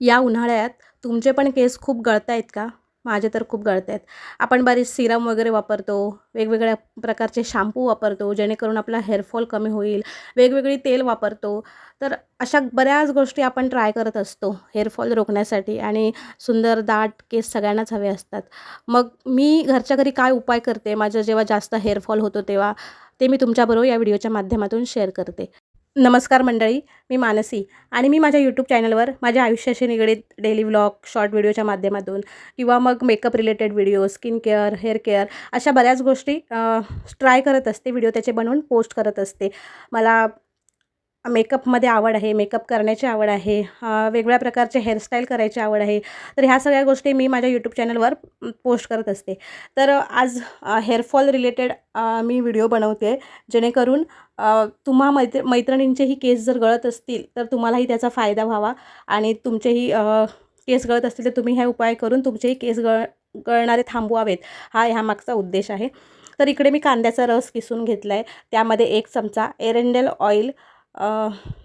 या उन्हाळ्यात तुमचे पण केस खूप गळत आहेत का? माझे तर खूप गळत आहेत आपण बरीच सिरम वगैरे वापरतो वेगवेगळ्या प्रकारचे शॅम्पू वापरतो जेणेकरून आपला हेअरफॉल कमी होईल वेगवेगळी तेल वापरतो. तर अशा बऱ्याच गोष्टी आपण ट्राय करत असतो हेअरफॉल रोखण्यासाठी आणि सुंदर दाट केस सगळ्यांनाच हवे असतात. मग मी घरच्या घरी काय उपाय करते? माझं जेव्हा जास्त हेअरफॉल होतो तेव्हा ते मी तुमच्याबरोबर या व्हिडिओच्या माध्यमातून शेअर करते. नमस्कार मंडळी मी मानसी आणि मी माझ्या यूट्यूब चॅनलवर माझ्या आयुष्याशी निगडीत डेली व्लॉग शॉर्ट व्हिडिओच्या माध्यमातून किंवा मग makeup related video skin care hair care अशा बऱ्याच गोष्टी ट्राय करत असते व्हिडिओ त्याचे बनवून पोस्ट करत असते. मला मेकअपमध्ये आवड आहे मेकअप करण्याची आवड आहे वेगवेगळ्या प्रकारचे हेअरस्टाईल करायची आवड आहे. तर ह्या सगळ्या गोष्टी मी माझ्या यूट्यूब चॅनलवर पोस्ट करत असते. तर आज हेअरफॉल रिलेटेड मी व्हिडिओ बनवते. जेणेकरून तुम्हा मैत्र मैत्रिणींचेही केस जर गळत असतील तर तुम्हालाही त्याचा फायदा व्हावा आणि तुमचेही केस गळत असतील तर तुम्ही ह्या उपाय करून तुमचेही केस गळ गळणारे थांबवावेत. हा ह्या मागचा उद्देश आहे. तर इकडे मी कांद्याचा रस किसून घेतला आहे त्यामध्ये एक चमचा एरेंडेल ऑइल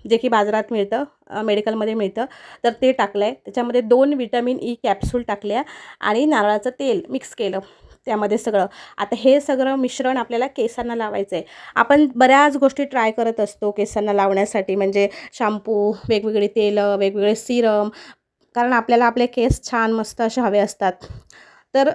जे की बाजारात मिळतं मेडिकलमध्ये मिळतं तर ते टाकलं आहे त्याच्यामध्ये दोन विटॅमिन ई कॅप्सूल टाकल्या आणि नारळाचं तेल मिक्स केलं त्यामध्ये सगळं. आता हे सगळं मिश्रण आपल्याला केसांना लावायचं आहे. आपण बऱ्याच गोष्टी ट्राय करत असतो केसांना लावण्यासाठी म्हणजे शॅम्पू वेगवेगळी तेलं वेगवेगळे सिरम कारण आपल्याला आपले केस छान मस्त असे हवे असतात. तर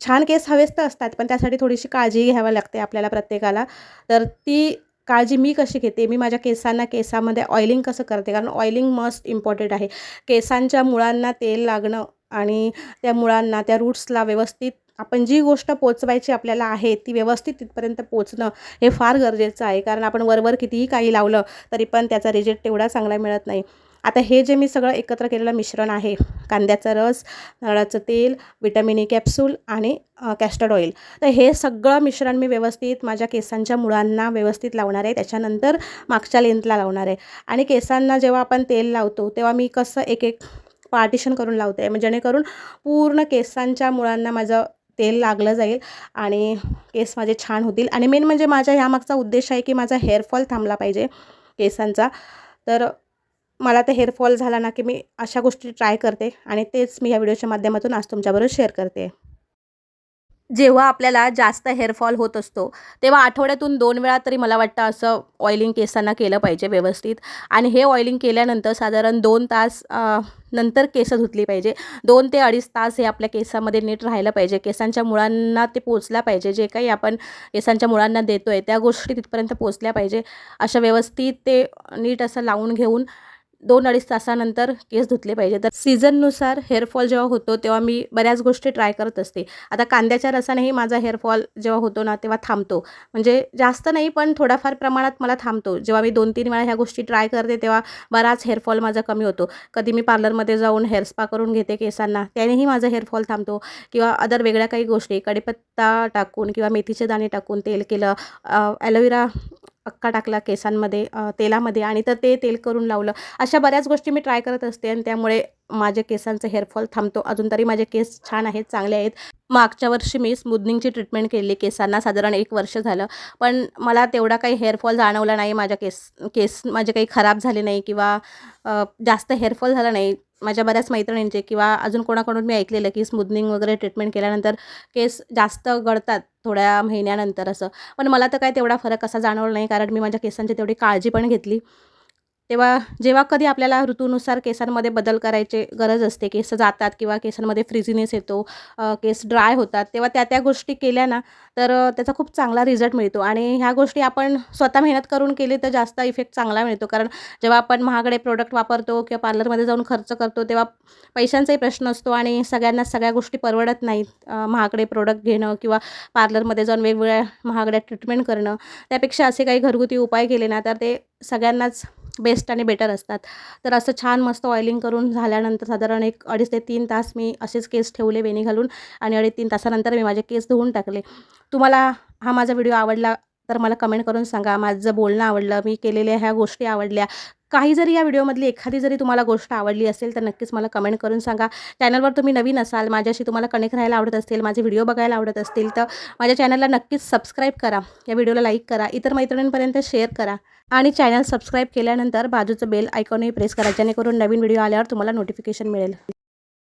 छान केस हवेच तर असतात पण त्यासाठी थोडीशी काळजी घ्यावी लागते आपल्याला प्रत्येकाला. तर ती काळजी मी कशी घेते? मी माझ्या केसांना केसामध्ये ऑइलिंग कसं करते? कारण ऑइलिंग मस्ट इम्पॉर्टंट आहे. केसांच्या मुळांना तेल लागणं आणि त्या मुळांना त्या रूट्सला व्यवस्थित आपण जी गोष्ट पोचवायची आपल्याला आहे ती व्यवस्थित तिथपर्यंत पोचणं हे फार गरजेचं आहे. कारण आपण वरवर कितीही काही लावलं तरी पण त्याचा रिजल्ट तेवढा चांगला मिळत नाही. आता हे जे मी सगळं एकत्र केलेलं मिश्रण आहे कांद्याचा रस नारळाचं तेल विटॅमिन ई कॅप्सूल आणि कॅस्टर्ड ऑइल. तर हे सगळं मिश्रण मी व्यवस्थित माझ्या केसांच्या मुळांना व्यवस्थित लावणार आहे. त्याच्यानंतर मागच्या लेंथला लावणार आहे. आणि केसांना जेव्हा आपण तेल लावतो तेव्हा मी कसं एक एक पार्टिशन करून लावते. आहे जेणेकरून पूर्ण केसांच्या मुळांना माझं तेल लागलं जाईल आणि केस माझे छान होतील. आणि मेन म्हणजे माझ्या ह्यामागचा उद्देश आहे की माझा हेअरफॉल थांबला पाहिजे केसांचा. तर मला तर हेअरफॉल झाला ना की मी अशा गोष्टी ट्राय करते आणि तेच मी या व्हिडिओच्या माध्यमातून आज तुमच्याबरोबर शेअर करते. जेव्हा आपल्याला जास्त हेअरफॉल होत असतो तेव्हा आठवड्यातून दोन वेळा तरी मला वाटतं असं ऑइलिंग केसांना केलं पाहिजे व्यवस्थित. आणि हे ऑइलिंग केल्यानंतर साधारण दोन तास नंतर केस धुतली पाहिजे. दोन ते अडीच तास हे आपल्या केसामध्ये नीट राहिलं पाहिजे. केसांच्या मुळांना ते पोचलं पाहिजे. जे काही आपण केसांच्या मुळांना देतो आहे त्या गोष्टी तिथपर्यंत पोचल्या पाहिजे. अशा व्यवस्थित ते नीट असं लावून घेऊन दोन अडीच तासानंतर केस धुतले पाहिजे. तर सीझननुसार हेअरफॉल जेव्हा होतो तेव्हा मी बऱ्याच गोष्टी ट्राय करत असते. आता कांद्याच्या रसानेही माझा हेअरफॉल जेव्हा होतो ना तेव्हा थांबतो. म्हणजे जास्त नाही पण थोड्याफार प्रमाणात मला थांबतो. जेव्हा मी दोन तीन वेळा ह्या गोष्टी ट्राय करते तेव्हा बराच हेअरफॉल माझा कमी होतो. कधी मी पार्लरमध्ये जाऊन हेअर स्पा करून घेते केसांना त्यानेही माझा हेअरफॉल थांबतो. किंवा अदर वेगळ्या काही गोष्टी कढीपत्ता टाकून किंवा मेथीचे दाणे टाकून तेल केलं ॲलोवेरा अक्का टाकला केसांमध्ये तेलामध्ये आणि तर ते तेल करून लावलं. अशा बऱ्याच गोष्टी मी ट्राय करत असते आणि त्यामुळे माझ्या केसांचं हेअरफॉल थांबतो. अजून तरी माझे केस छान आहेत चांगले आहेत. मागच्या वर्षी मी स्मूदनिंगची ट्रीटमेंट केली केसांना साधारण एक वर्ष झालं. पण मला तेवढा काही हेअरफॉल जाणवला नाही माझ्या केस केस माझे काही खराब झाले नाही किंवा जास्त हेअरफॉल झाला नाही. माझ्या बऱ्याच मैत्रिणींचे किंवा अजून कोणाकडून मी ऐकलेलं की स्मूदनिंग वगैरे ट्रीटमेंट केल्यानंतर केस जास्त गळतात थोड्या महिन्यानंतर असं. पण मला तर काय तेवढा फरक असा जाणवला नाही कारण मी माझ्या केसांची तेवढी काळजी पण घेतली. तेव्हा जेव्हा कधी आपल्याला ऋतूनुसार केसांमध्ये बदल करायचे गरज असते केस जातात किंवा केसांमध्ये फ्रिझिनेस येतो केस ड्राय होतात तेव्हा त्या त्या गोष्टी केल्या ना तर त्याचा खूप चांगला रिझल्ट मिळतो. आणि ह्या गोष्टी आपण स्वतः मेहनत करून केली तर जास्त इफेक्ट चांगला मिळतो. कारण जेव्हा आपण महागडे प्रोडक्ट वापरतो किंवा पार्लरमध्ये जाऊन खर्च करतो तेव्हा पैशांचाही प्रश्न असतो आणि सगळ्यांना सगळ्या गोष्टी परवडत नाहीत. महागडे प्रोडक्ट घेणं किंवा पार्लरमध्ये जाऊन वेगवेगळ्या महागड्या ट्रीटमेंट करणं त्यापेक्षा असे काही घरगुती उपाय केले ना तर ते सगळ्यांनाच बेस्ट आणि बेटर असतात. तर असं छान मस्त ऑइलिंग करून झाल्यानंतर साधारण एक अडीच ते तीन तास मी असेच केस ठेवले वेणी घालून आणि अडीच तीन तासानंतर मी माझे केस धुवून टाकले. तुम्हाला हा माझा व्हिडिओ आवडला तर मला कमेंट करून सांगा. माझं बोलणं आवडलं मी केलेल्या ह्या गोष्टी आवडल्या काही जरी या व्हिडिओमधली एखादी जरी तुम्हाला गोष्ट आवडली असेल तर नक्कीच मला कमेंट करून सांगा. चॅनलवर तुम्ही नवीन असाल माझ्याशी तुम्हाला कनेक्ट राहायला आवडत असतील माझे व्हिडिओ बघायला आवडत असतील तर माझ्या चॅनलला नक्कीच सबस्क्राईब करा. या व्हिडिओला लाईक करा. इतर मैत्रिणींपर्यंत शेअर करा. आणि चॅनल सबस्क्राईब केल्यानंतर बाजूचं बेल आयकॉनही प्रेस करा जेणेकरून नवीन व्हिडिओ आल्यावर तुम्हाला नोटिफिकेशन मिळेल.